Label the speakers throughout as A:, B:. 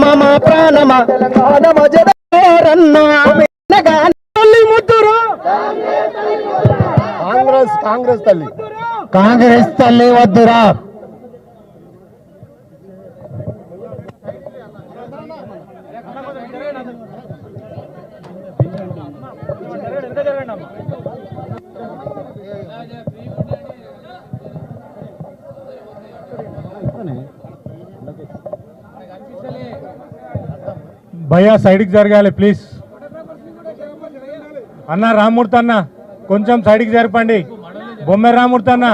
A: ప్రాణమా మా ప్రాణమా తెలంగాణ తల్లి ముద్దురు.
B: కాంగ్రెస్ కాంగ్రెస్ తల్లి.
A: కాంగ్రెస్ తల్లి వద్దురా
C: భయ్యా సైడ్కి జరగాలి ప్లీజ్ అన్న రామూర్తి అన్న కొంచెం సైడ్కి జరపండి. బొమ్మె రామూర్తి అన్న.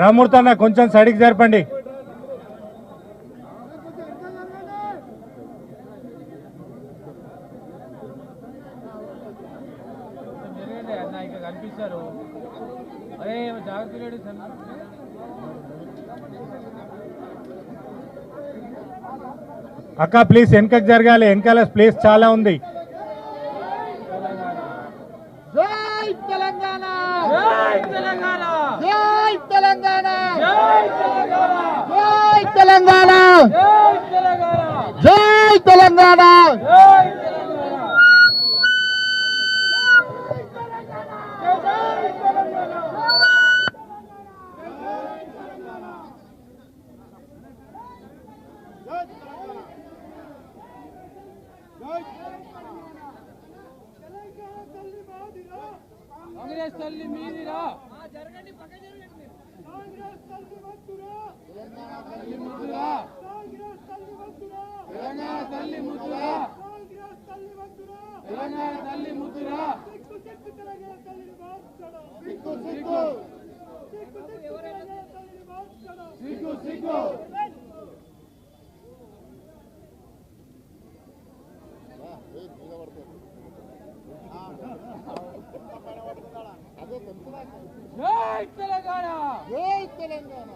C: రామూర్తి అన్న కొంచెం సైడ్కి జరపండి. అక్క ప్లీజ్ వెనకకు జరగాలి. వెనకాల ప్లేస్ చాలా ఉంది.
D: కాంగ్రెస్ తల్లి మీదిరా తల్లి ముద్దురా తెలంగాణ తల్లి ముద్దురా తెలంగాణ తల్లి ముద్దురా సిగ్గు సిగ్గు సిగ్గు సిగ్గు జై తెలంగాణ
B: జై తెలంగాణ
A: జై తెలంగాణ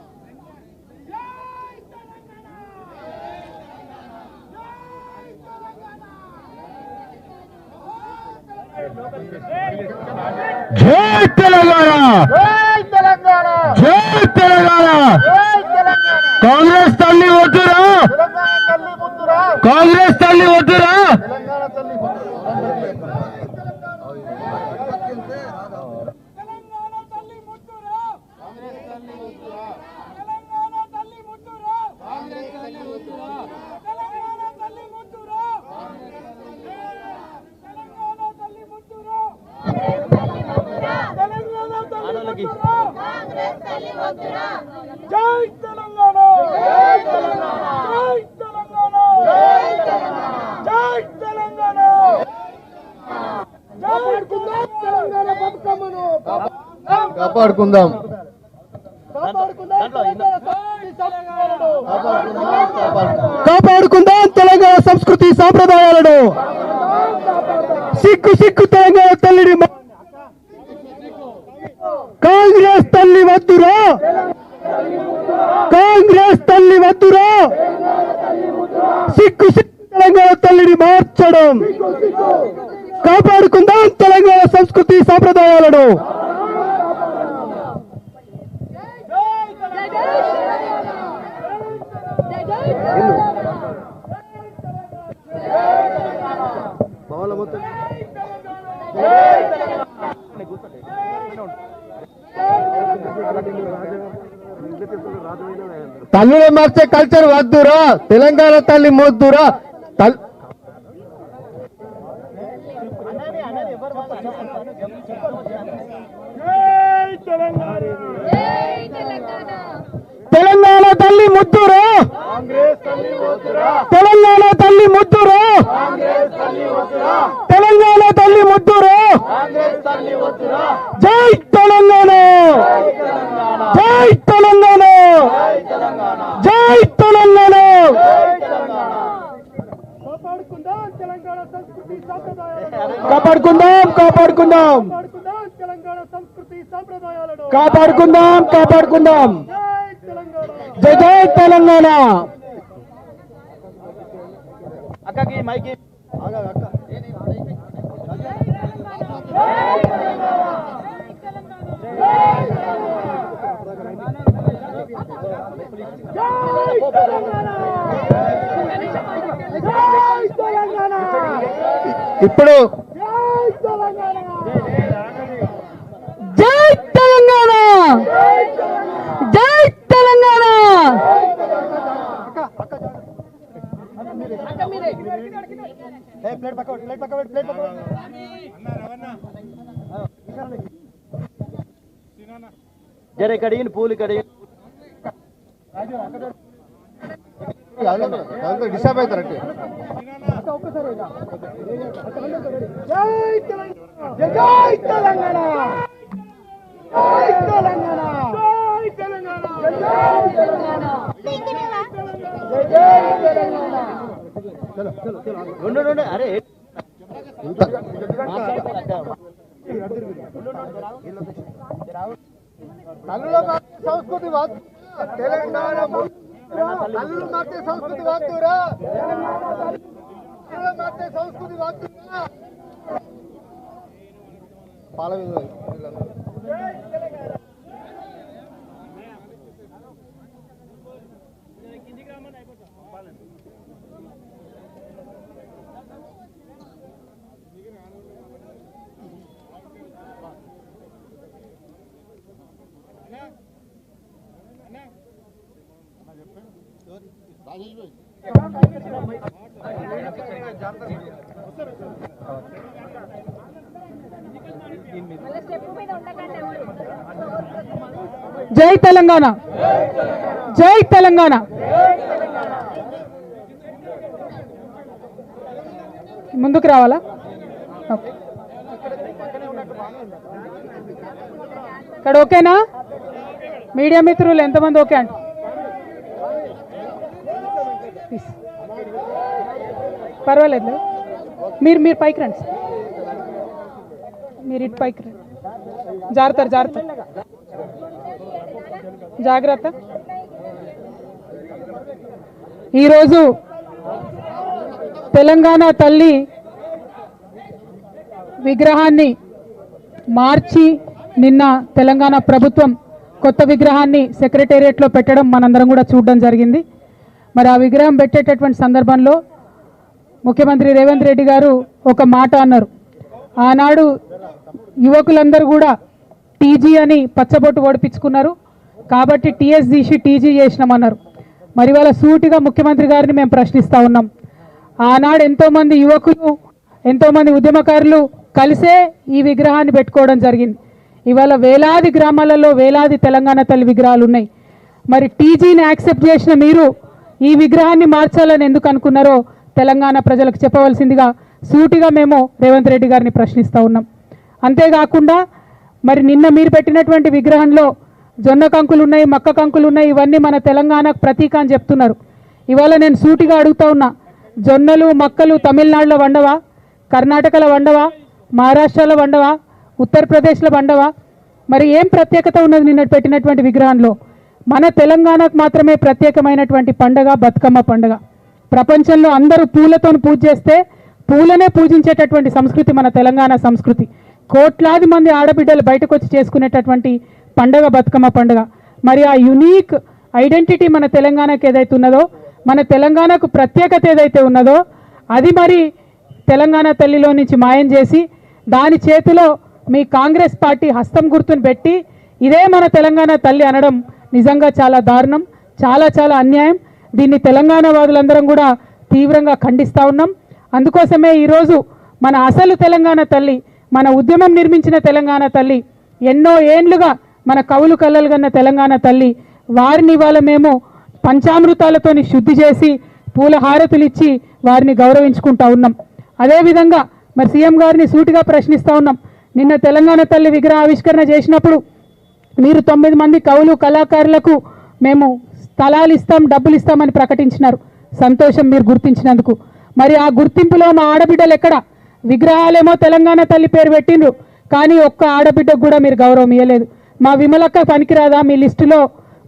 B: జై తెలంగాణ
A: జై తెలంగాణ
B: జై తెలంగాణ
A: కాంగ్రెస్ తల్లి వద్దురా
B: తెలంగాణ తల్లి ముద్దురా
A: కాంగ్రెస్ తల్లి వద్దురా
B: తెలంగాణ తల్లి
D: కాంగ్రెస్ తల్లి ముద్దురా
B: జై తెలంగాణ జై తెలంగాణ జై తెలంగాణ జై తెలంగాణ జై తెలంగాణ కాపాడుకుందాం తెలంగాణ బతుకమ్మను
A: కాపాడుకుందాం.
B: కాపాడుకుందాం
A: తెలంగాణ సంస్కృతి సాంప్రదాయాలను. సిక్కు సిక్కు తెలంగాణ తల్లిని మ- కాంగ్రెస్ తల్లి వద్దురా. కాంగ్రెస్ తల్లి వద్దురా. సిక్కు సిక్కు తెలంగాణ తల్లిని మార్చడం. కాపాడుకుందాం తెలంగాణ సంస్కృతి సాంప్రదాయాలను. తల్లులు మార్చే కల్చర్ వద్దురా. తెలంగాణ తల్లి మొద్దురా. తెలంగాణ తల్లి ముద్దురా. తెలంగాణ తల్లి ముద్దురా. తెలంగాణ తల్లి ముద్దురా. జై తెలంగాణ. జై తెలంగాణ జై తెలంగాణ
B: కాపాడుకుందాం తెలంగాణ సంస్కృతి సాంప్రదాయాలను
A: కాపాడుకుందాం కాపాడుకుందాం
B: కాపాడుకుందాం తెలంగాణ సంస్కృతి సాంప్రదాయాలను
A: కాపాడుకుందాం కాపాడుకుందాం.
B: జై తెలంగాణ
A: జై జై తెలంగాణ.
D: అక్కకి మైకి.
E: జై తెలంగాణ జై తెలంగాణ
A: ఇప్పుడు
E: జై తెలంగాణ
A: జై తెలంగాణ జై తెలంగాణ!
D: జరే కడిగిన పూలు కడిగిన
A: డిస్టర్బ్ అవుతారంటే
E: జై తెలంగాణ! జై తెలంగాణ!
D: అరే!
A: మార్చే సంస్కృతి తెలంగాణ తల్లులు మార్చే సంస్కృతి తల్లుల మార్చే సంస్కృతి పాల మీద
F: జై తెలంగాణ. జై తెలంగాణ. ముందుకు రావాలా? ఓకే. ఇక్కడ ఓకేనా? మీడియా మిత్రులు ఎంతమంది ఓకే అండి పర్వాలేదు. మీరు మీరు పైకి రండి. మీరు ఇటు పైకి రండి. జారుతారు జారుతారు జాగ్రత్త. ఈరోజు తెలంగాణ తల్లి విగ్రహాన్ని మార్చి నిన్న తెలంగాణ ప్రభుత్వం కొత్త విగ్రహాన్ని సెక్రటేరియట్లో పెట్టడం మనందరం కూడా చూడడం జరిగింది. మరి ఆ విగ్రహం పెట్టేటటువంటి సందర్భంలో ముఖ్యమంత్రి రేవంత్ రెడ్డి గారు ఒక మాట అన్నారు. ఆనాడు యువకులందరూ కూడా టీజీ అని పచ్చబొట్టు ఓడిపించుకున్నారు కాబట్టి టీఎస్ తీసి టీజీ చేసినామన్నారు. మరి వాళ్ళ సూటిగా ముఖ్యమంత్రి గారిని మేము ప్రశ్నిస్తూ ఉన్నాం. ఆనాడు ఎంతోమంది యువకులు ఎంతోమంది ఉద్యమకారులు కలిసే ఈ విగ్రహాన్ని పెట్టుకోవడం జరిగింది. ఇవాళ వేలాది గ్రామాలలో వేలాది తెలంగాణ తల్లి విగ్రహాలు ఉన్నాయి. మరి టీజీని యాక్సెప్ట్ చేసిన మీరు ఈ విగ్రహాన్ని మార్చాలని ఎందుకు అనుకున్నారో తెలంగాణ ప్రజలకు చెప్పవలసిందిగా సూటిగా మేము రేవంత్ రెడ్డి గారిని ప్రశ్నిస్తూ ఉన్నాం. అంతేకాకుండా మరి నిన్న మీరు పెట్టినటువంటి విగ్రహంలో జొన్న కంకులు ఉన్నాయి మక్క కంకులు ఉన్నాయి ఇవన్నీ మన తెలంగాణకు ప్రతీక అని చెప్తున్నారు. ఇవాళ నేను సూటిగా అడుగుతా ఉన్నా జొన్నలు మక్కలు తమిళనాడులో వండవా కర్ణాటకలో వండవా మహారాష్ట్రలో వండవా ఉత్తరప్రదేశ్లో వండవా మరి ఏం ప్రత్యేకత ఉన్నది నిన్న పెట్టినటువంటి విగ్రహంలో మన తెలంగాణకు మాత్రమే ప్రత్యేకమైనటువంటి పండగ బతుకమ్మ పండగ. ప్రపంచంలో అందరూ పూలతో పూజ చేస్తే పూలనే పూజించేటటువంటి సంస్కృతి మన తెలంగాణ సంస్కృతి. కోట్లాది మంది ఆడబిడ్డలు బయటకు వచ్చి చేసుకునేటటువంటి పండగ బతుకమ్మ పండగ. మరి ఆ యునీక్ ఐడెంటిటీ మన తెలంగాణకు ఏదైతే ఉన్నదో మన తెలంగాణకు ప్రత్యేకత ఏదైతే ఉన్నదో అది మరి తెలంగాణ తల్లిలో నుంచి మాయం చేసి దాని చేతిలో మీ కాంగ్రెస్ పార్టీ హస్తం గుర్తును పెట్టి ఇదే మన తెలంగాణ తల్లి అనడం నిజంగా చాలా దారుణం చాలా చాలా అన్యాయం. దీన్ని తెలంగాణ వాదులందరం కూడా తీవ్రంగా ఖండిస్తూ ఉన్నాం. అందుకోసమే ఈరోజు మన అసలు తెలంగాణ తల్లి మన ఉద్యమం నిర్మించిన తెలంగాణ తల్లి ఎన్నో ఏండ్లుగా మన కవులు కళ్ళలు కన్న తెలంగాణ తల్లి వారిని ఇవాళ మేము పంచామృతాలతోని శుద్ధి చేసి పూల హారతులు ఇచ్చి వారిని గౌరవించుకుంటా ఉన్నాం. అదేవిధంగా మరి సీఎం గారిని సూటిగా ప్రశ్నిస్తూ ఉన్నాం. నిన్న తెలంగాణ తల్లి విగ్రహ ఆవిష్కరణ చేసినప్పుడు మీరు తొమ్మిది మంది కవులు కళాకారులకు మేము స్థలాలు ఇస్తాం డబ్బులు ఇస్తామని ప్రకటించినారు. సంతోషం మీరు గుర్తించినందుకు. మరి ఆ గుర్తింపులో మా ఆడబిడ్డలు ఎక్కడ? విగ్రహాలేమో తెలంగాణ తల్లి పేరు పెట్టిండ్రు. కానీ ఒక్క ఆడబిడ్డకు కూడా మీరు గౌరవం ఇవ్వలేదు మా విమలక్క పనికిరాదా? మీ లిస్టులో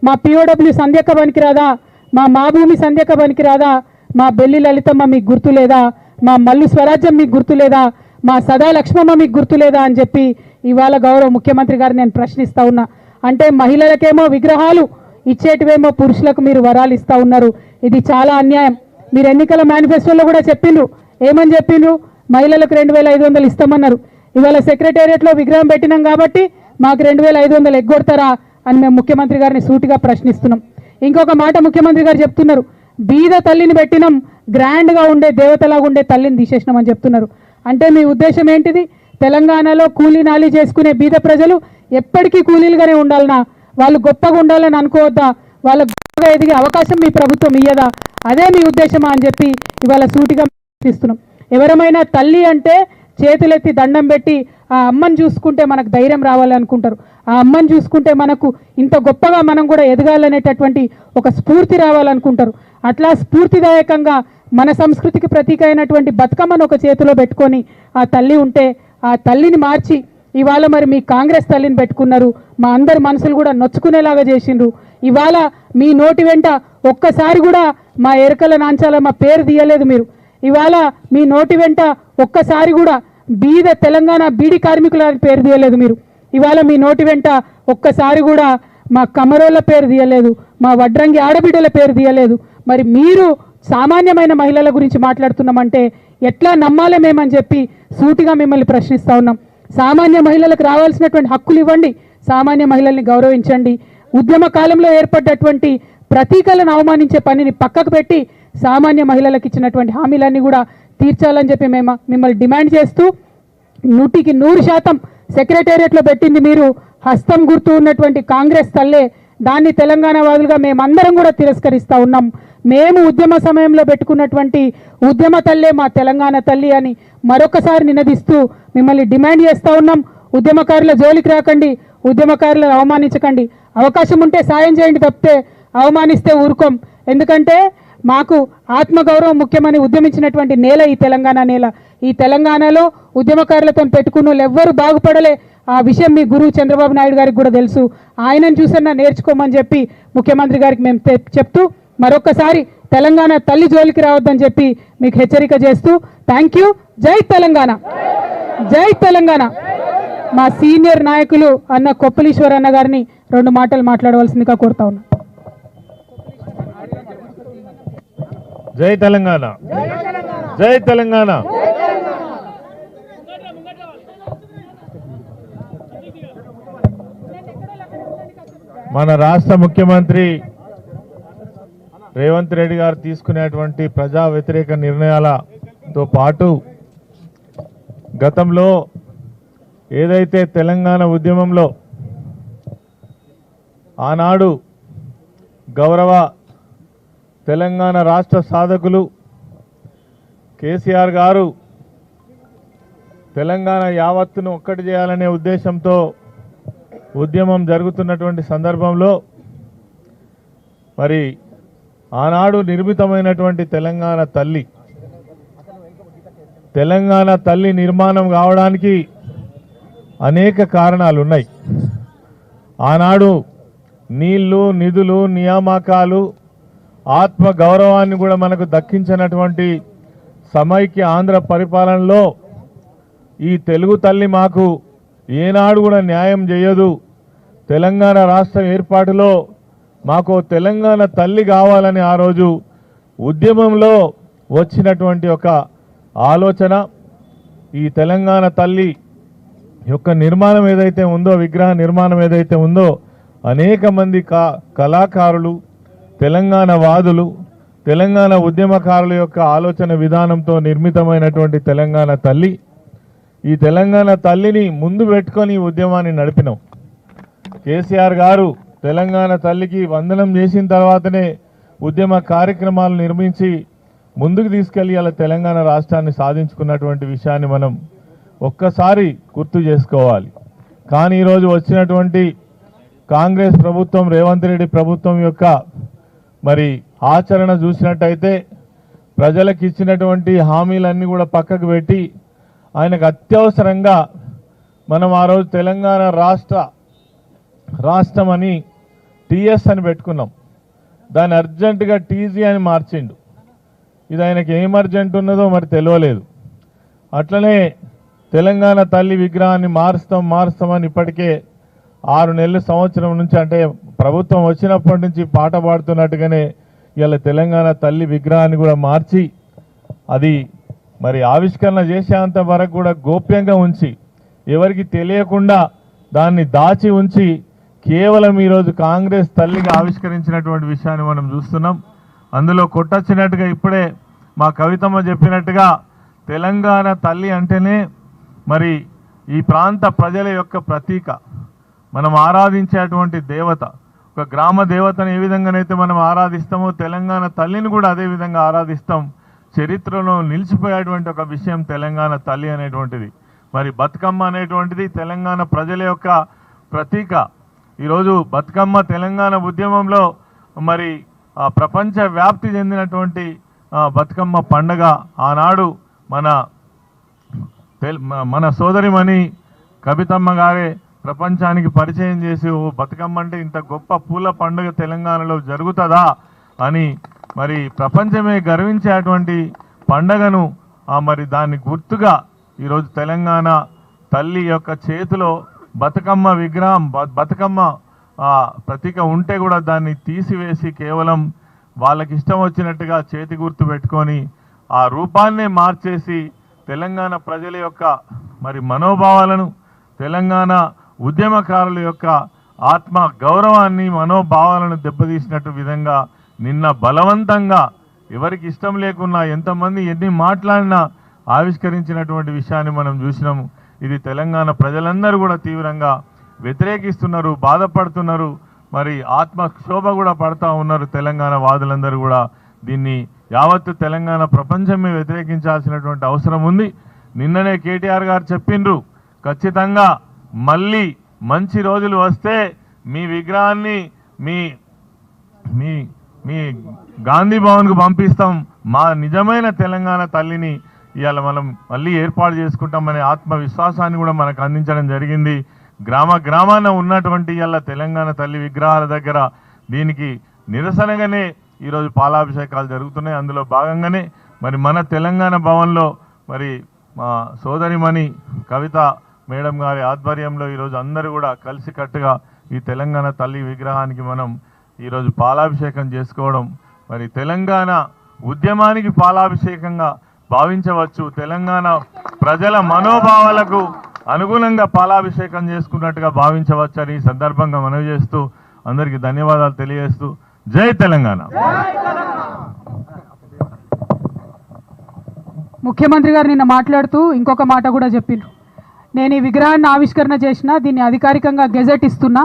F: మా పిఓడబ్ల్యూ సంధ్యక్క పనికిరాదా? మా మాభూమి సంధ్యక్క పనికిరాదా? మా బెల్లి లలితమ్మ మీకు గుర్తు లేదా మా మల్లు స్వరాజ్యం మీకు గుర్తు లేదా మా సదా లక్ష్మమ్మ మీకు గుర్తు లేదా అని చెప్పి ఇవాళ గౌరవ ముఖ్యమంత్రి గారు నేను ప్రశ్నిస్తా ఉన్నా. అంటే మహిళలకేమో విగ్రహాలు ఇచ్చేటివేమో పురుషులకు మీరు వరాలు ఇస్తూ ఉన్నారు. ఇది చాలా అన్యాయం. మీరు ఎన్నికల మేనిఫెస్టోలో కూడా చెప్పిండ్రు. ఏమని చెప్పిండ్రు? మహిళలకు రెండు వేల ఐదు వందలు ఇస్తామన్నారు. ఇవాళ సెక్రటేరియట్లో విగ్రహం పెట్టినాం కాబట్టి మాకు రెండు వేల ఐదు వందలు ఎగ్గొడతారా అని మేము ముఖ్యమంత్రి గారిని సూటిగా ప్రశ్నిస్తున్నాం. ఇంకొక మాట ముఖ్యమంత్రి గారు చెప్తున్నారు. బీద తల్లిని పెట్టినాం గ్రాండ్గా ఉండే దేవతలాగా ఉండే తల్లిని తీసేసినామని చెప్తున్నారు. అంటే మీ ఉద్దేశం ఏంటిది? తెలంగాణలో కూలీ నాలి చేసుకునే బీద ప్రజలు ఎప్పటికీ కూలీలుగానే ఉండాలనా? వాళ్ళు గొప్పగా ఉండాలని అనుకోవద్దా? వాళ్ళ గొప్పగా ఎదిగే అవకాశం మీ ప్రభుత్వం ఇయ్యదా? అదే మీ ఉద్దేశమా అని చెప్పి ఇవాళ సూటిగా ప్రశ్నిస్తున్నాం. ఎవరమైనా తల్లి అంటే చేతులెత్తి దండం పెట్టి ఆ అమ్మని చూసుకుంటే మనకు ధైర్యం రావాలనుకుంటారు ఆ అమ్మని చూసుకుంటే మనకు ఇంత గొప్పగా మనం కూడా ఎదగాలనేటటువంటి ఒక స్ఫూర్తి రావాలనుకుంటారు. అట్లా స్ఫూర్తిదాయకంగా మన సంస్కృతికి ప్రతీక అయినటువంటి బతుకమ్మను ఒక చేతిలో పెట్టుకొని ఆ తల్లి ఉంటే ఆ తల్లిని మార్చి ఇవాళ మరి మీ కాంగ్రెస్ తల్లిని పెట్టుకున్నారు. మా అందరి మనసులు కూడా నొచ్చుకునేలాగా చేసిండ్రు. ఇవాళ మీ నోటి వెంట ఒక్కసారి కూడా మా ఎరకల నాంచాల మా పేరు తీయలేదు మీరు. ఇవాళ మీ నోటి వెంట ఒక్కసారి కూడా బీద తెలంగాణ బీడి కార్మికుల పేరు తీయలేదు మీరు. ఇవాళ మీ నోటి వెంట ఒక్కసారి కూడా మా కమరోళ్ళ పేరు తీయలేదు మా వడ్రంగి ఆడబిడ్డల పేరు తీయలేదు. మరి మీరు సామాన్యమైన మహిళల గురించి మాట్లాడుతున్నామంటే ఎట్లా నమ్మాలి మేమని చెప్పి సూటిగా మిమ్మల్ని ప్రశ్నిస్తూ ఉన్నాం. సామాన్య మహిళలకు రావాల్సినటువంటి హక్కులు ఇవ్వండి సామాన్య మహిళల్ని గౌరవించండి. ఉద్యమ కాలంలో ఏర్పడ్డటువంటి ప్రతీకలను అవమానించే పనిని పక్కకు పెట్టి సామాన్య మహిళలకు ఇచ్చినటువంటి హామీలన్నీ కూడా తీర్చాలని చెప్పి మేము మిమ్మల్ని డిమాండ్ చేస్తూ నూటికి నూరు శాతం సెక్రటేరియట్లో పెట్టింది మీరు హస్తం గుర్తు ఉన్నటువంటి కాంగ్రెస్ తల్లే. దాన్ని తెలంగాణ వాదులుగా మేమందరం కూడా తిరస్కరిస్తూ ఉన్నాం. మేము ఉద్యమ సమయంలో పెట్టుకున్నటువంటి ఉద్యమ తల్లే మా తెలంగాణ తల్లి అని మరొకసారి నినదిస్తూ మిమ్మల్ని డిమాండ్ చేస్తూ ఉన్నాం. ఉద్యమకారుల జోలికి రాకండి ఉద్యమకారులను అవమానించకండి. అవకాశం ఉంటే సాయం చేయండి తప్పితే అవమానిస్తే ఊరుకోం. ఎందుకంటే మాకు ఆత్మగౌరవం ముఖ్యమని ఉద్యమించినటువంటి నేల ఈ తెలంగాణ నేల. ఈ తెలంగాణలో ఉద్యమకారులతో పెట్టుకున్న వాళ్ళు ఎవ్వరు బాగుపడలే. ఆ విషయం మీ గురువు చంద్రబాబు నాయుడు గారికి కూడా తెలుసు. ఆయనను చూసన్నా నేర్చుకోమని చెప్పి ముఖ్యమంత్రి గారికి మేము చెప్తూ మరొకసారి తెలంగాణ తల్లి జోలికి రావద్దని చెప్పి మీకు హెచ్చరిక చేస్తూ థ్యాంక్ యూ. జై తెలంగాణ. జై తెలంగాణ. మా సీనియర్ నాయకులు అన్న కొప్పలీశ్వర్ అన్న గారిని రెండు మాటలు మాట్లాడవలసిందిగా కోరుతా ఉన్నా.
G: జై తెలంగాణ. జై తెలంగాణ. మన రాష్ట్ర ముఖ్యమంత్రి రేవంత్ రెడ్డి గారు తీసుకునేటువంటి ప్రజా వ్యతిరేక నిర్ణయాలతో పాటు గతంలో ఏదైతే తెలంగాణ ఉద్యమంలో ఆనాడు గౌరవ తెలంగాణ రాష్ట్ర సాధకులు కేసీఆర్ గారు తెలంగాణ యావత్తును ఒక్కటి చేయాలనే ఉద్దేశంతో ఉద్యమం జరుగుతున్నటువంటి సందర్భంలో మరి ఆనాడు నిర్మితమైనటువంటి తెలంగాణ తల్లి తెలంగాణ తల్లి నిర్మాణం కావడానికి అనేక కారణాలు ఉన్నాయి ఆనాడు నీళ్ళు నిధులు నియామకాలు ఆత్మ గౌరవాన్ని కూడా మనకు దక్కించినటువంటి సమైక్య ఆంధ్ర పరిపాలనలో ఈ తెలుగు తల్లి మాకు ఏనాడు కూడా న్యాయం చేయదు. తెలంగాణ రాష్ట్రం ఏర్పాటులో మాకు తెలంగాణ తల్లి కావాలని ఆ రోజు ఉద్యమంలో వచ్చినటువంటి ఒక ఆలోచన ఈ తెలంగాణ తల్లి యొక్క నిర్మాణం ఏదైతే ఉందో విగ్రహ నిర్మాణం ఏదైతే ఉందో అనేక మంది కళాకారులు తెలంగాణ వాదులు తెలంగాణ ఉద్యమకారుల యొక్క ఆలోచన విధానంతో నిర్మితమైనటువంటి తెలంగాణ తల్లి. ఈ తెలంగాణ తల్లిని ముందు పెట్టుకొని ఉద్యమాన్ని నడిపినాం. కేసీఆర్ గారు తెలంగాణ తల్లికి వందనం చేసిన తర్వాతనే ఉద్యమ కార్యక్రమాలు నిర్మించి ముందుకు తీసుకెళ్ళి అలా తెలంగాణ రాష్ట్రాన్ని సాధించుకున్నటువంటి విషయాన్ని మనం ఒక్కసారి గుర్తు చేసుకోవాలి. కానీ ఈరోజు వచ్చినటువంటి కాంగ్రెస్ ప్రభుత్వం రేవంత్ రెడ్డి ప్రభుత్వం యొక్క మరి ఆచరణ చూసినట్టయితే ప్రజలకు ఇచ్చినటువంటి హామీలన్నీ కూడా పక్కకు పెట్టి ఆయనకు అత్యవసరంగా మనం ఆ రోజు తెలంగాణ రాష్ట్ర రాష్ట్రం అని టీఎస్ అని పెట్టుకున్నాం. దాన్ని అర్జెంటుగా టీజీ అని మార్చిండు. ఇది ఆయనకి ఏం అర్జెంట్ ఉన్నదో మరి తెలియలేదు అట్లనే తెలంగాణ తల్లి విగ్రహాన్ని మారుస్తాం మారుస్తామని ఇప్పటికే ఆరు నెలల సంవత్సరం నుంచి అంటే ప్రభుత్వం వచ్చినప్పటి నుంచి పాట పాడుతున్నట్టుగానే ఇలా తెలంగాణ తల్లి విగ్రహాన్ని కూడా మార్చి అది మరి ఆవిష్కరణ చేసేంత వరకు కూడా గోప్యంగా ఉంచి ఎవరికి తెలియకుండా దాన్ని దాచి ఉంచి కేవలం ఈరోజు కాంగ్రెస్ తల్లిగా ఆవిష్కరించినటువంటి విషయాన్ని మనం చూస్తున్నాం. అందులో కొట్టొచ్చినట్టుగా ఇప్పుడే మా కవితమ్మ చెప్పినట్టుగా తెలంగాణ తల్లి అంటేనే మరి ఈ ప్రాంత ప్రజల యొక్క ప్రతీక. మనం ఆరాధించేటువంటి దేవత ఒక గ్రామ దేవతను ఏ విధంగానైతే మనం ఆరాధిస్తామో తెలంగాణ తల్లిని కూడా అదే విధంగా ఆరాధిస్తాం. చరిత్రలో నిలిచిపోయేటువంటి ఒక విషయం తెలంగాణ తల్లి అనేటువంటిది. మరి బతుకమ్మ అనేటువంటిది తెలంగాణ ప్రజల యొక్క ప్రతీక. ఈరోజు బతుకమ్మ తెలంగాణ ఉద్యమంలో మరి ప్రపంచ వ్యాప్తి చెందినటువంటి బతుకమ్మ పండగ ఆనాడు మన తెల్- మన సోదరిమణి కవితమ్మ గారే ప్రపంచానికి పరిచయం చేసి ఓ బతుకమ్మ అంటే ఇంత గొప్ప పూల పండుగ తెలంగాణలో జరుగుతుందా? అని మరి ప్రపంచమే గర్వించేటువంటి పండగను మరి దాన్ని గుర్తుగా ఈరోజు తెలంగాణ తల్లి యొక్క చేతిలో బతుకమ్మ విగ్రహం బ- బతుకమ్మ ప్రతీక ఉంటే కూడా దాన్ని తీసివేసి కేవలం వాళ్ళకి ఇష్టం వచ్చినట్టుగా చేతి గుర్తు పెట్టుకొని ఆ రూపాన్నే మార్చేసి తెలంగాణ ప్రజల యొక్క మరి మనోభావాలను తెలంగాణ ఉద్యమకారుల యొక్క ఆత్మ గౌరవాన్ని మనోభావాలను దెబ్బతీసినట్టు విధంగా నిన్న బలవంతంగా ఎవరికి ఇష్టం లేకున్నా ఎంతమంది ఎన్ని మాట్లాడినా ఆవిష్కరించినటువంటి విషయాన్ని మనం చూసినాము. ఇది తెలంగాణ ప్రజలందరూ కూడా తీవ్రంగా వ్యతిరేకిస్తున్నారు బాధపడుతున్నారు. మరి ఆత్మక్షోభ కూడా పడతా ఉన్నారు తెలంగాణ వాదులందరూ కూడా. దీన్ని యావత్తు తెలంగాణ ప్రపంచమే వ్యతిరేకించాల్సినటువంటి అవసరం ఉంది. నిన్ననే కేటీఆర్ గారు చెప్పిండ్రు ఖచ్చితంగా మళ్ళీ మంచి రోజులు వస్తే మీ విగ్రహాన్ని మీ మీ మీ గాంధీ భవన్కు పంపిస్తాం. మా నిజమైన తెలంగాణ తల్లిని ఇవాళ మనం మళ్ళీ ఏర్పాటు చేసుకుంటామనే ఆత్మవిశ్వాసాన్ని కూడా మనకు అందించడం జరిగింది. గ్రామ గ్రామాన ఉన్నటువంటి ఇవాళ తెలంగాణ తల్లి విగ్రహాల దగ్గర దీనికి నిరసనగానే ఈరోజు పాలాభిషేకాలు జరుగుతున్నాయి. అందులో భాగంగానే మరి మన తెలంగాణ భవన్లో మరి మా సోదరిమణి కవిత మేడం గారి ఆధ్వర్యంలో ఈరోజు అందరూ కూడా కలిసికట్టుగా ఈ తెలంగాణ తల్లి విగ్రహానికి మనం ఈరోజు పాలాభిషేకం చేసుకోవడం మరి తెలంగాణ ఉద్యమానికి పాలాభిషేకంగా భావించవచ్చు. తెలంగాణ ప్రజల మనోభావాలకు అనుగుణంగా పాలాభిషేకం చేసుకున్నట్టుగా భావించవచ్చని ఈ సందర్భంగా మనవి చేస్తూ అందరికీ ధన్యవాదాలు తెలియజేస్తూ జై తెలంగాణ.
F: ముఖ్యమంత్రి గారు నిన్న మాట్లాడుతూ ఇంకొక మాట కూడా చెప్పిండ్రు నేను ఈ విగ్రహాన్ని ఆవిష్కరణ చేసిన దీన్ని అధికారికంగా గెజెట్ ఇస్తున్నా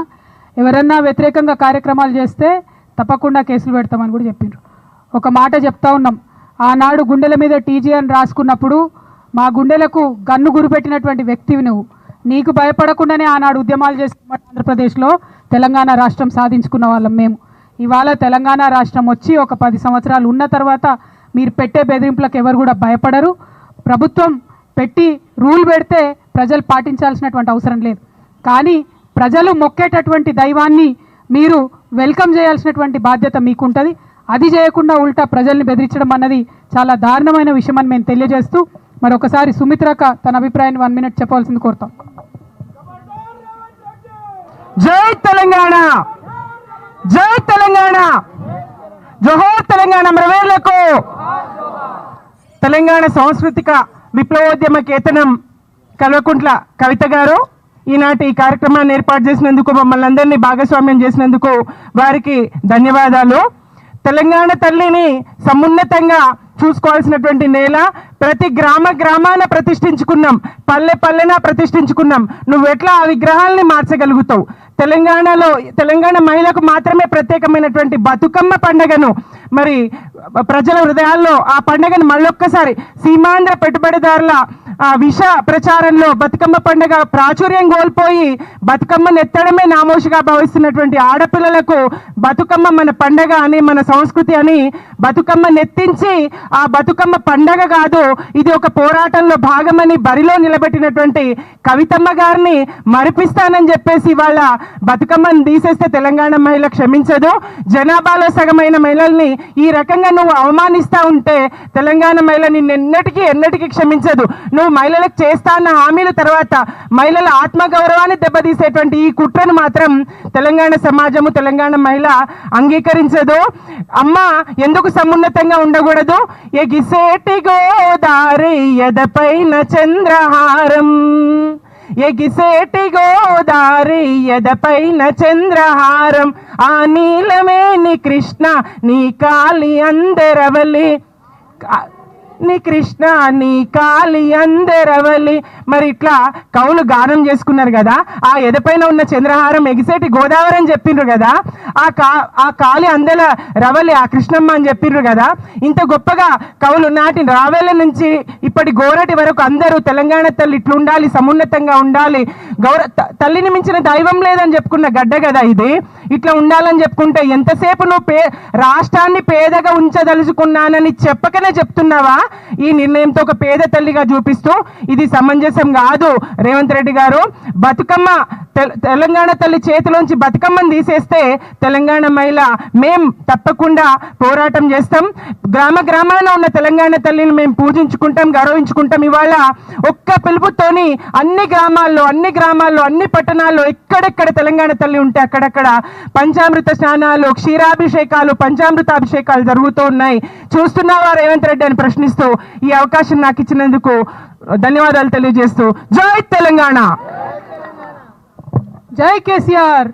F: ఎవరన్నా వ్యతిరేకంగా కార్యక్రమాలు చేస్తే తప్పకుండా కేసులు పెడతామని కూడా చెప్పిండ్రు. ఒక మాట చెప్తా ఉన్నాం. ఆనాడు గుండెల మీద టీజీ అని రాసుకున్నప్పుడు మా గుండెలకు గన్ను గురిపెట్టినటువంటి వ్యక్తివి నువ్వు. నీకు భయపడకుండానే ఆనాడు ఉద్యమాలు చేసి ఆంధ్రప్రదేశ్లో తెలంగాణ రాష్ట్రం సాధించుకున్న వాళ్ళం మేము. ఇవాళ తెలంగాణ రాష్ట్రం వచ్చి ఒక పది సంవత్సరాలు ఉన్న తర్వాత మీరు పెట్టే బెదిరింపులకు ఎవరు కూడా భయపడరు. ప్రభుత్వం పెట్టి రూల్ పెడితే ప్రజలు పాటించాల్సినటువంటి అవసరం లేదు. కానీ ప్రజలు మొక్కేటటువంటి దైవాన్ని మీరు వెల్కమ్ చేయాల్సినటువంటి బాధ్యత మీకుంటుంది. అది చేయకుండా ఉల్టా ప్రజల్ని బెదిరించడం అన్నది చాలా దారుణమైన విషయం అని మేము తెలియజేస్తూ మరొకసారి సుమిత్రక తన అభిప్రాయాన్ని వన్ మినిట్ చెప్పవలసింది కోరుతాం.
E: జై తెలంగాణ! జై తెలంగాణ! జోహర్ తెలంగాణ మరవేర్లకు! తెలంగాణ సాంస్కృతిక విప్లవోద్యమ కేతనం కల్వకుంట్ల కవిత గారు ఈనాటి ఈ కార్యక్రమాన్ని ఏర్పాటు చేసినందుకు మమ్మల్ని అందరినీ భాగస్వామ్యం చేసినందుకు వారికి ధన్యవాదాలు. తెలంగాణ తల్లిని సమున్నతంగా చూసుకోవాల్సినటువంటి నేల ప్రతి గ్రామ గ్రామాన ప్రతిష్ఠించుకున్నాం. పల్లె పల్లెన ప్రతిష్ఠించుకున్నాం. నువ్వు ఎట్లా ఆ విగ్రహాల్ని మార్చగలుగుతావు? తెలంగాణలో తెలంగాణ మహిళకు మాత్రమే ప్రత్యేకమైనటువంటి బతుకమ్మ పండుగను. మరి ప్రజల హృదయాల్లో ఆ పండుగను మళ్ళొక్కసారి సీమాంధ్ర పెట్టుబడిదారుల ఆ విష ప్రచారంలో బతుకమ్మ పండుగ ప్రాచుర్యం కోల్పోయి బతుకమ్మను ఎత్తడమే నామోషిగా భావిస్తున్నటువంటి ఆడపిల్లలకు బతుకమ్మ మన పండగ అని మన సంస్కృతి అని బతుకమ్మ నెత్తించి ఆ బతుకమ్మ పండగ కాదు ఇది ఒక పోరాటంలో భాగమని బరిలో నిలబెట్టినటువంటి కవితమ్మ గారిని మరిపిస్తానని చెప్పేసి వాళ్ళ బతుకమ్మను తీసేస్తే తెలంగాణ మహిళ క్షమించదు. జనాభాలో సగమైన మహిళల్ని ఈ రకంగా నువ్వు అవమానిస్తా ఉంటే తెలంగాణ మహిళ నిన్నెన్నటికీ ఎన్నటికీ క్షమించదు. నువ్వు మహిళలకు చేస్తా అన్న హామీల తర్వాత మహిళల ఆత్మగౌరవాన్ని దెబ్బతీసేటువంటి ఈ కుట్రను మాత్రం తెలంగాణ సమాజము తెలంగాణ మహిళ అంగీకరించదు. అమ్మ ఎందుకు సమున్నతంగా ఉండకూడదు? ఎగిసేటి గోదారి ఎదపైన చంద్రహారం. ఎగిసేటి గోదారి ఎదపైన చంద్రహారం. ఆ నీలమేని కృష్ణ నీ కాలి అందరవలి. నీ కృష్ణ నీ కాలి అందరవలి. మరి ఇట్లా కవులు గానం చేసుకున్నారు కదా ఆ ఎదపైన ఉన్న చంద్రహారం ఎగిసేటి గోదావరి అని చెప్పిండ్రు కదా ఆ కా ఆ కాలి అందల రవలి ఆ కృష్ణమ్మ అని చెప్పిండ్రు కదా ఇంత గొప్పగా కవులు నాటి రావేల నుంచి ఇప్పటి గోరటి వరకు అందరూ తెలంగాణ తల్లి ఇట్లా ఉండాలి సమున్నతంగా ఉండాలి. గౌర త- తల్లిని మించిన దైవం లేదని చెప్పుకున్న గడ్డ కదా ఇది. ఇట్లా ఉండాలని చెప్పుకుంటే ఎంతసేపు నువ్వు పే రాష్ట్రాన్ని పేదగా ఉంచదలుచుకున్నానని చెప్పకనే చెప్తున్నావా? ఈ నిర్ణయంతో ఒక పేద తల్లిగా చూపిస్తూ ఇది సమంజసం కాదు. రేవంత్ రెడ్డి గారు బతుకమ్మ తెలంగాణ తల్లి చేతిలోంచి బతుకమ్మను తీసేస్తే తెలంగాణ మహిళ మేం తప్పకుండా పోరాటం చేస్తాం. గ్రామ గ్రామాన ఉన్న తెలంగాణ తల్లిని మేము పూజించుకుంటాం గౌరవించుకుంటాం. ఇవాళ ఒక్క పిలుపుతోని అన్ని గ్రామాల్లో అన్ని గ్రామాల్లో అన్ని పట్టణాల్లో ఎక్కడెక్కడ తెలంగాణ తల్లి ఉంటే అక్కడక్కడ పంచామృత స్నానాలు క్షీరాభిషేకాలు పంచామృతాభిషేకాలు జరుగుతూ ఉన్నాయి. చూస్తున్నావా రేవంత్ రెడ్డి అని ప్రశ్నిస్తూ ఈ అవకాశం నాకు ఇచ్చినందుకు ధన్యవాదాలు తెలియజేస్తూ. జై తెలంగాణ!
F: జై కేసీఆర్!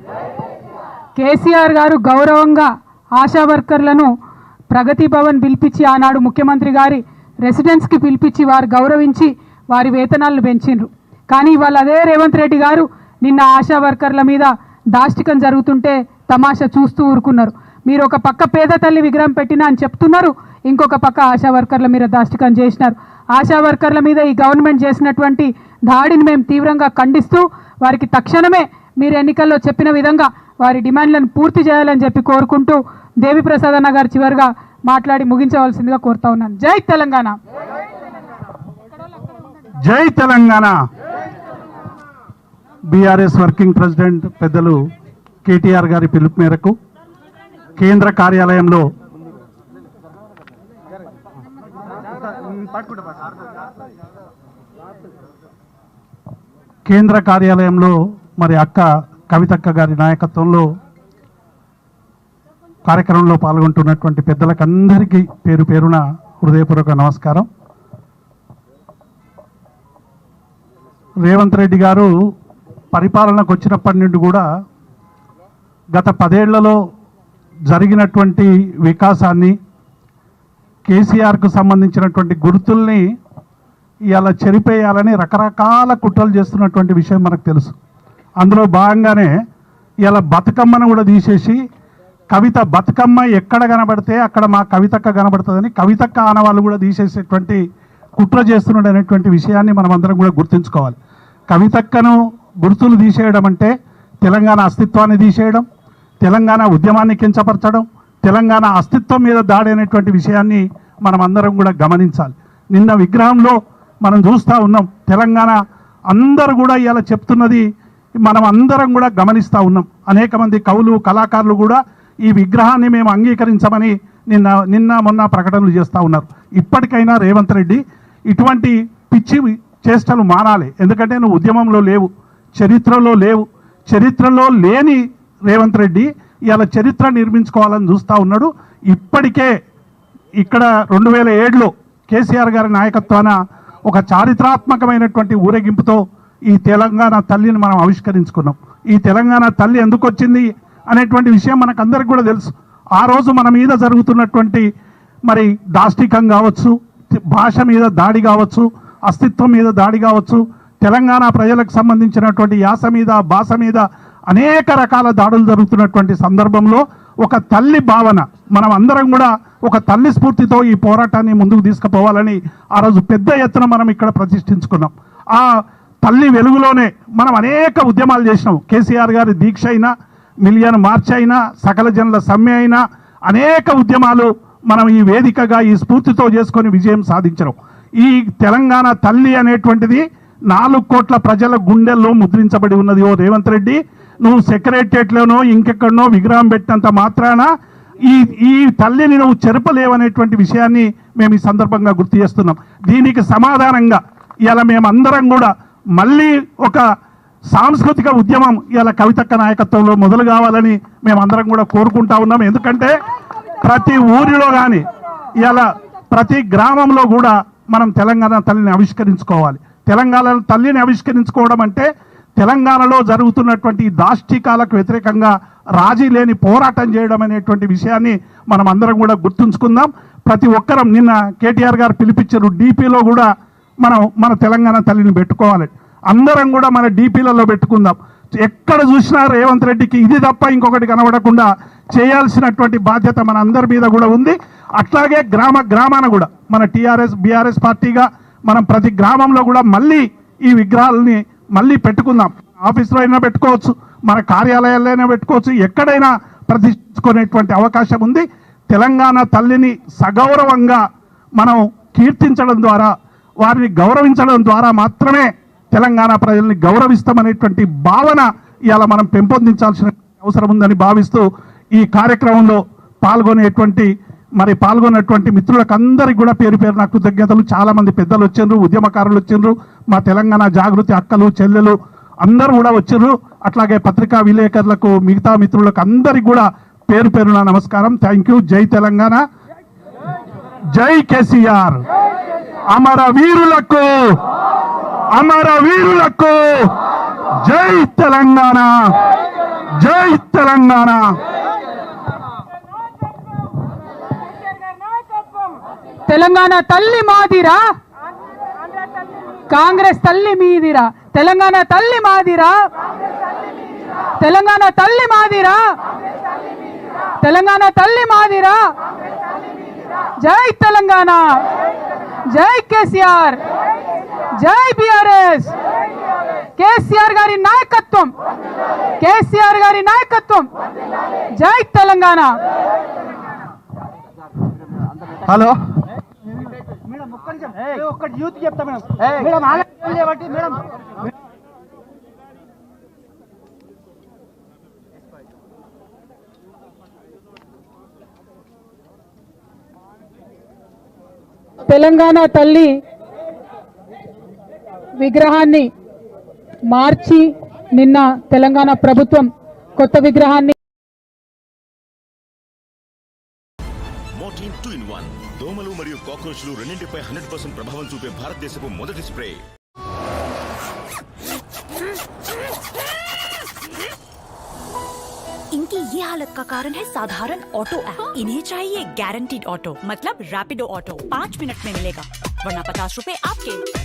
F: కేసీఆర్ గారు గౌరవంగా ఆశా వర్కర్లను ప్రగతి భవన్ పిలిపించి ఆనాడు ముఖ్యమంత్రి గారి రెసిడెన్స్కి పిలిపించి వారు గౌరవించి వారి వేతనాలను పెంచిండ్రు. కానీ ఇవాళ అదే రేవంత్ రెడ్డి గారు నిన్న ఆశా వర్కర్ల మీద దాష్టికం జరుగుతుంటే తమాషా చూస్తూ ఊరుకున్నారు. మీరు ఒక పక్క పేద తల్లి విగ్రహం పెట్టినా అని చెప్తున్నారు. ఇంకొక పక్క ఆశా వర్కర్ల మీద దాష్టికం చేసినారు. ఆశా వర్కర్ల మీద ఈ గవర్నమెంట్ చేసినటువంటి దాడిని మేము తీవ్రంగా ఖండిస్తూ వారికి తక్షణమే మీరు ఎన్నికల్లో చెప్పిన విధంగా వారి డిమాండ్లను పూర్తి చేయాలని చెప్పి కోరుకుంటూ దేవిప్రసాద్ అన్న గారు చివరిగా మాట్లాడి ముగించవలసిందిగా కోరుతా ఉన్నాను. జై తెలంగాణ!
H: జై తెలంగాణ! బీఆర్ఎస్ వర్కింగ్ ప్రెసిడెంట్ పెద్దలు కేటీఆర్ గారి పిలుపు మేరకు కేంద్ర కార్యాలయంలో కేంద్ర కార్యాలయంలో మరి అక్క కవితక్క గారి నాయకత్వంలో కార్యక్రమంలో పాల్గొంటున్నటువంటి పెద్దలకు అందరికీ పేరు పేరున హృదయపూర్వక నమస్కారం. రేవంత్ రెడ్డి గారు పరిపాలనకు వచ్చినప్పటి నుండి కూడా గత పదేళ్ళలో జరిగినటువంటి వికాసాన్ని కేసీఆర్కు సంబంధించినటువంటి గుర్తుల్ని ఇలా చెరిపేయాలని రకరకాల కుట్రలు చేస్తున్నటువంటి విషయం మనకు తెలుసు. అందులో భాగంగానే ఇలా బతుకమ్మను కూడా తీసేసి కవిత బతుకమ్మ ఎక్కడ కనబడితే అక్కడ మా కవితక్క కనబడుతుందని కవితక్క ఆనవాళ్ళు కూడా తీసేసేటువంటి కుట్ర చేస్తున్నాడు అనేటువంటి విషయాన్ని మనం అందరం కూడా గుర్తుంచుకోవాలి. కవితక్కను గుర్తులు తీసేయడం అంటే తెలంగాణ అస్తిత్వాన్ని తీసేయడం తెలంగాణ ఉద్యమాన్ని కించపరచడం తెలంగాణ అస్తిత్వం మీద దాడి అనేటువంటి విషయాన్ని మనం అందరం కూడా గమనించాలి. నిన్న విగ్రహంలో మనం చూస్తూ ఉన్నాం తెలంగాణ అందరూ కూడా ఇలా చెప్తున్నది మనం అందరం కూడా గమనిస్తూ ఉన్నాం. అనేక మంది కవులు కళాకారులు కూడా ఈ విగ్రహాన్ని మేము అంగీకరించమని నిన్న నిన్న మొన్న ప్రకటనలు చేస్తూ ఉన్నారు. ఇప్పటికైనా రేవంత్ రెడ్డి ఇటువంటి పిచ్చి చేష్టలు మానాలి ఎందుకంటే నువ్వు ఉద్యమంలో లేవు చరిత్రలో లేవు. చరిత్రలో లేని రేవంత్ రెడ్డి ఇలా చరిత్ర నిర్మించుకోవాలని చూస్తూ ఉన్నాడు. ఇప్పటికే ఇక్కడ రెండు వేల ఏడులో కేసీఆర్ గారి నాయకత్వాన ఒక చారిత్రాత్మకమైనటువంటి ఊరేగింపుతో ఈ తెలంగాణ తల్లిని మనం ఆవిష్కరించుకున్నాం. ఈ తెలంగాణ తల్లి ఎందుకు వచ్చింది అనేటువంటి విషయం మనకందరికి కూడా తెలుసు. ఆ రోజు మన మీద జరుగుతున్నటువంటి మరి దాష్టికం కావచ్చు భాష మీద దాడి కావచ్చు అస్తిత్వం మీద దాడి కావచ్చు తెలంగాణ ప్రజలకు సంబంధించినటువంటి యాస మీద భాష మీద అనేక రకాల దాడులు జరుగుతున్నటువంటి సందర్భంలో ఒక తల్లి భావన మనం అందరం కూడా ఒక తల్లి స్ఫూర్తితో ఈ పోరాటాన్ని ముందుకు తీసుకుపోవాలని ఆ రోజు పెద్ద ఎత్తున మనం ఇక్కడ ప్రతిష్ఠించుకున్నాం. ఆ తల్లి వెలుగులోనే మనం అనేక ఉద్యమాలు చేసినాం. కేసీఆర్ గారి దీక్ష అయినా మిలియన్ మార్చ్ అయినా సకల జనుల సమ్మె అయినా అనేక ఉద్యమాలు మనం ఈ వేదికగా ఈ స్ఫూర్తితో చేసుకొని విజయం సాధించడం ఈ తెలంగాణ తల్లి అనేటువంటిది నాలుగు కోట్ల ప్రజల గుండెల్లో ముద్రించబడి ఉన్నది. ఓ రేవంత్ రెడ్డి నువ్వు సెక్రటరియట్లోనో ఇంకెక్కడనో విగ్రహం పెట్టినంత మాత్రాన ఈ ఈ తల్లిని నువ్వు చెరపలేవనేటువంటి విషయాన్ని మేము ఈ సందర్భంగా గుర్తు చేస్తున్నాం. దీనికి సమాధానంగా ఇలా మేమందరం కూడా మళ్ళీ ఒక సాంస్కృతిక ఉద్యమం ఇలా కవితక్క నాయకత్వంలో మొదలు కావాలని మేమందరం కూడా కోరుకుంటా ఉన్నాం. ఎందుకంటే ప్రతి ఊరిలో కానీ ఇలా ప్రతి గ్రామంలో కూడా మనం తెలంగాణ తల్లిని ఆవిష్కరించుకోవాలి. తెలంగాణ తల్లిని ఆవిష్కరించుకోవడం అంటే తెలంగాణలో జరుగుతున్నటువంటి దాష్టికాలకు వ్యతిరేకంగా రాజీ లేని పోరాటం చేయడం అనేటువంటి విషయాన్ని మనం అందరం కూడా గుర్తుంచుకుందాం. ప్రతి ఒక్కరం నిన్న కేటీఆర్ గారు పిలిపించారు డీపీలో కూడా మనం మన తెలంగాణ తల్లిని పెట్టుకోవాలి. అందరం కూడా మన డీపీలలో పెట్టుకుందాం. ఎక్కడ చూసినా రేవంత్ రెడ్డికి ఇది తప్ప ఇంకొకటి కనబడకుండా చేయాల్సినటువంటి బాధ్యత మన అందరి మీద కూడా ఉంది. అట్లాగే గ్రామ గ్రామాన కూడా మన టీఆర్ఎస్ బీఆర్ఎస్ పార్టీగా మనం ప్రతి గ్రామంలో కూడా మళ్ళీ ఈ విగ్రహాలని మళ్ళీ పెట్టుకుందాం. ఆఫీస్లో అయినా పెట్టుకోవచ్చు మన కార్యాలయాల్లో అయినా పెట్టుకోవచ్చు ఎక్కడైనా ప్రతిష్ఠించుకునేటువంటి అవకాశం ఉంది. తెలంగాణ తల్లిని సగౌరవంగా మనం కీర్తించడం ద్వారా వారిని గౌరవించడం ద్వారా మాత్రమే తెలంగాణ ప్రజల్ని గౌరవిస్తామనేటువంటి భావన ఇలా మనం పెంపొందించాల్సిన అవసరం ఉందని భావిస్తూ ఈ కార్యక్రమంలో పాల్గొనేటువంటి మరి పాల్గొన్నటువంటి మిత్రులకు అందరికి కూడా పేరు పేరు నా కృతజ్ఞతలు. చాలామంది పెద్దలు వచ్చిండ్రు ఉద్యమకారులు వచ్చిండ్రు మా తెలంగాణ జాగృతి అక్కలు చెల్లెలు అందరూ కూడా వచ్చిండ్రు. అట్లాగే పత్రికా విలేకరులకు మిగతా మిత్రులకు అందరికి కూడా పేరు పేరున నమస్కారం. థ్యాంక్ యూ జై తెలంగాణ. జై కేసీఆర్. అమర వీరులకు అమర వీరులకు జై తెలంగాణ. జై తెలంగాణ.
F: తెలంగాణ తల్లి మాదిరా. కాంగ్రెస్ తల్లి మీదిరా. తెలంగాణ తల్లి మాదిరా. తెలంగాణ తల్లి మాదిరా. తెలంగాణ తల్లి మాదిరా. జై తెలంగాణ. జై కేసీఆర్. జై బిఆర్ఎస్. కేసీఆర్ గారి నాయకత్వం. కేసీఆర్ గారి నాయకత్వం. జై తెలంగాణ.
H: హలో.
D: ఒక్కటి యూత్ చెప్తా మేడం. మేడం.
F: తెలంగాణ తల్లి విగ్రహాన్ని మార్చి నిన్న తెలంగాణ ప్రభుత్వం కొత్త విగ్రహాన్ని
I: కాక్రోచ్లు రెండింటిపై హండ్రెడ్ పర్సెంట్ ప్రభావం చూపే భారతదేశపు మొదటి స్ప్రే
J: इनकी ये हालत का कारण है साधारण ऑटो ऐप इन्हें चाहिए गारंटीड ऑटो मतलब रैपिडो ऑटो पाँच मिनट में मिलेगा वरना पचास रुपए आपके
K: नमो